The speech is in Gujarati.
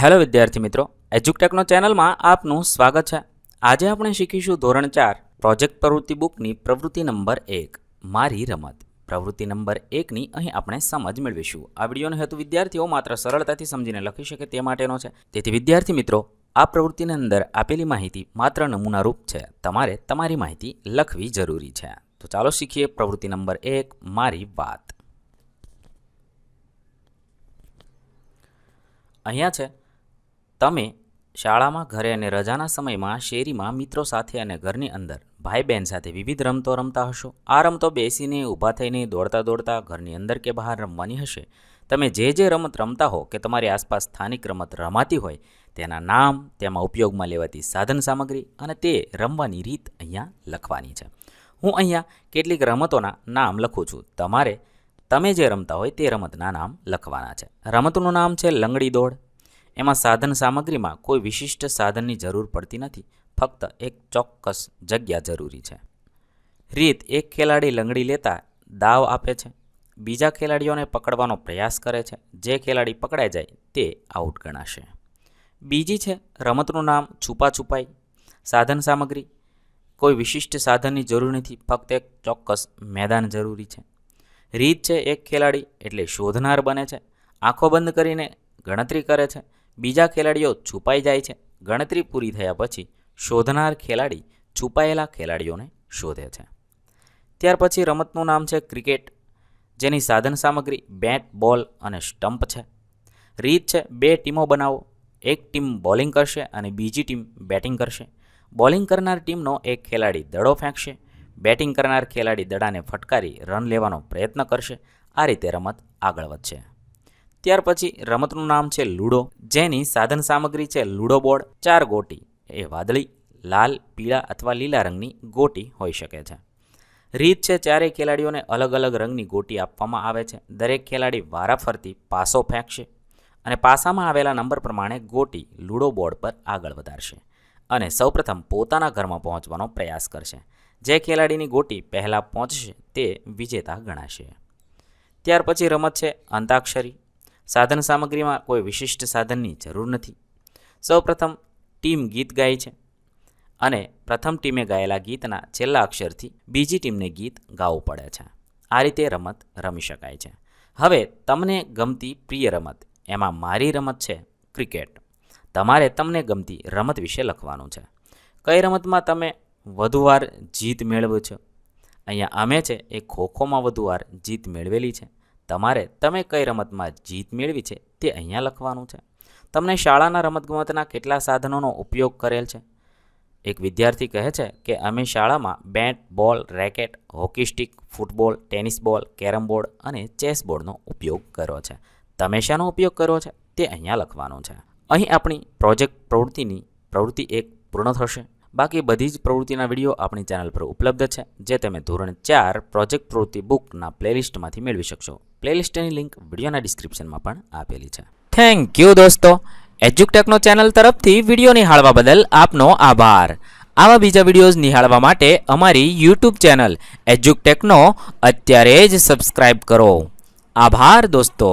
હેલો વિદ્યાર્થી મિત્રો એજ્યુકટેકનો ચેનલમાં આપનું સ્વાગત છે. આજે આપણે શીખીશું ધોરણ ચાર પ્રોજેક્ટ પ્રવૃત્તિ બુકની પ્રવૃત્તિ નંબર એક, મારી રમત. પ્રવૃત્તિ નંબર એકની અહીં આપણે સમજ મેળવીશું. આ વિડીયોનો હેતુ વિદ્યાર્થીઓ માત્ર સરળતાથી સમજીને લખી શકે તે માટેનો છે. તેથી વિદ્યાર્થી મિત્રો, આ પ્રવૃત્તિની અંદર આપેલી માહિતી માત્ર નમૂનારૂપ છે. તમારે તમારી માહિતી લખવી જરૂરી છે. તો ચાલો શીખીએ પ્રવૃત્તિ નંબર એક, મારી વાત. અહીંયા છે તમે શાળામાં ઘરે અને રજાના સમયમાં શેરીમાં મિત્રો સાથે અને ઘરની અંદર ભાઈ બહેન સાથે વિવિધ રમતો રમતા હશો. આ રમતો બેસીને ઊભા થઈને દોડતા દોડતા ઘરની અંદર કે બહાર રમવાની હશે. તમે જે જે રમત રમતા હો કે તમારી આસપાસ સ્થાનિક રમત રમાતી હોય, તેના નામ, તેમાં ઉપયોગમાં લેવાતી સાધન સામગ્રી અને તે રમવાની રીત અહીંયા લખવાની છે. હું અહીંયા કેટલીક રમતોના નામ લખું છું. તમારે, તમે જે રમતા હોય તે રમતના નામ લખવાના છે. રમતનું નામ છે લંગડી દોડ. એમાં સાધન સામગ્રીમાં કોઈ વિશિષ્ટ સાધનની જરૂર પડતી નથી. ફક્ત એક ચોક્કસ જગ્યા જરૂરી છે. રીત, એક ખેલાડી લંગડી લેતા દાવ આપે છે. બીજા ખેલાડીઓને પકડવાનો પ્રયાસ કરે છે. જે ખેલાડી પકડાઈ જાય તે આઉટ ગણાશે. બીજી છે, રમતનું નામ છુપા છુપાઈ. સાધન સામગ્રી. કોઈ વિશિષ્ટ સાધનની જરૂર નથી. ફક્ત એક ચોક્કસ મેદાન જરૂરી છે. રીત છે, એક ખેલાડી એટલે શોધનાર બને છે. આંખો બંધ કરીને ગણતરી કરે છે. બીજા ખેલાડીઓ છુપાઈ જાય છે. ગણતરી પૂરી થયા પછી શોધનાર ખેલાડી છુપાયેલા ખેલાડીઓને શોધે છે. ત્યાર પછી રમતનું નામ છે ક્રિકેટ, જેની સાધન સામગ્રી બેટ, બોલ અને સ્ટમ્પ છે. રીત છે બે ટીમો બનાવો. એક ટીમ બોલિંગ કરશે અને બીજી ટીમ બેટિંગ કરશે. બોલિંગ કરનાર ટીમનો એક ખેલાડી દડો ફેંકશે. બેટિંગ કરનાર ખેલાડી દડાને ફટકારી રન લેવાનો પ્રયત્ન કરશે. આ રીતે રમત આગળ વધશે. ત્યાર પછી રમતનું નામ છે લૂડો. જેની સાધન સામગ્રી છે લૂડો બોર્ડ, ચાર ગોટી. એ વાદળી, લાલ, પીળા અથવા લીલા રંગની ગોટી હોઈ શકે છે. રીત છે ચારેય ખેલાડીઓને અલગ અલગ રંગની ગોટી આપવામાં આવે છે. દરેક ખેલાડી વારાફરતી પાસો ફેંકશે અને પાસામાં આવેલા નંબર પ્રમાણે ગોટી લૂડો બોર્ડ પર આગળ વધારશે અને સૌપ્રથમ પોતાના ઘરમાં પહોંચવાનો પ્રયાસ કરશે. જે ખેલાડીની ગોટી પહેલાં પહોંચશે તે વિજેતા ગણાશે. ત્યાર પછી રમત છે અંતાક્ષરી સાધન સામગ્રીમાં કોઈ વિશિષ્ટ સાધનની જરૂર નથી. સૌપ્રથમ ટીમ ગીત ગાય છે અને પ્રથમ ટીમે ગાયેલા ગીતના છેલ્લા અક્ષરથી બીજી ટીમને ગીત ગાવું પડે છે. આ રીતે રમત રમી શકાય છે. હવે તમને ગમતી પ્રિય રમત, એમાં મારી રમત છે ક્રિકેટ. તમારે તમને ગમતી રમત વિશે લખવાનું છે. કઈ રમતમાં તમે વધુ વાર જીત મેળવો છો? અહીંયા અમે છે એ ખોખોમાં વધુ વાર જીત મેળવેલી છે. તમારે તમે કઈ રમતમાં જીત મેળવી છે તે અહીંયા લખવાનું છે. તમને શાળાના રમતગમતના કેટલા સાધનોનો ઉપયોગ કરેલ છે? એક વિદ્યાર્થી કહે છે કે અમે શાળામાં bat, ball, racket, hockey stick, football, tennis ball, carrom board અને ચેસ બોર્ડનો ઉપયોગ કર્યો છે. તમે શાનો ઉપયોગ કર્યો છે તે અહીંયા લખવાનું છે. અહીં આપણી પ્રોજેક્ટ પ્રવૃત્તિની પ્રવૃત્તિ એક પૂર્ણ થશે. બાકી બધી જ પ્રવૃત્તિના વીડિયો આપણી ચેનલ પર ઉપલબ્ધ છે, જે તમે ધોરણ ચાર પ્રોજેક્ટ પ્રવૃત્તિ બુકના પ્લેલિસ્ટમાંથી મેળવી શકશો. પ્લેલિસ્ટની લિંક વિડીયોના ડિસ્ક્રિપ્શનમાં પણ આપેલી છે. થેન્ક યુ દોસ્તો. એજ્યુકટેકનો ચેનલ તરફથી વીડિયો નિહાળવા બદલ આપનો આભાર. આવા બીજા વિડીયોઝ નિહાળવા માટે અમારી યુટ્યુબ ચેનલ એજ્યુકટેકનો અત્યારે જ સબસ્ક્રાઇબ કરો. આભાર દોસ્તો.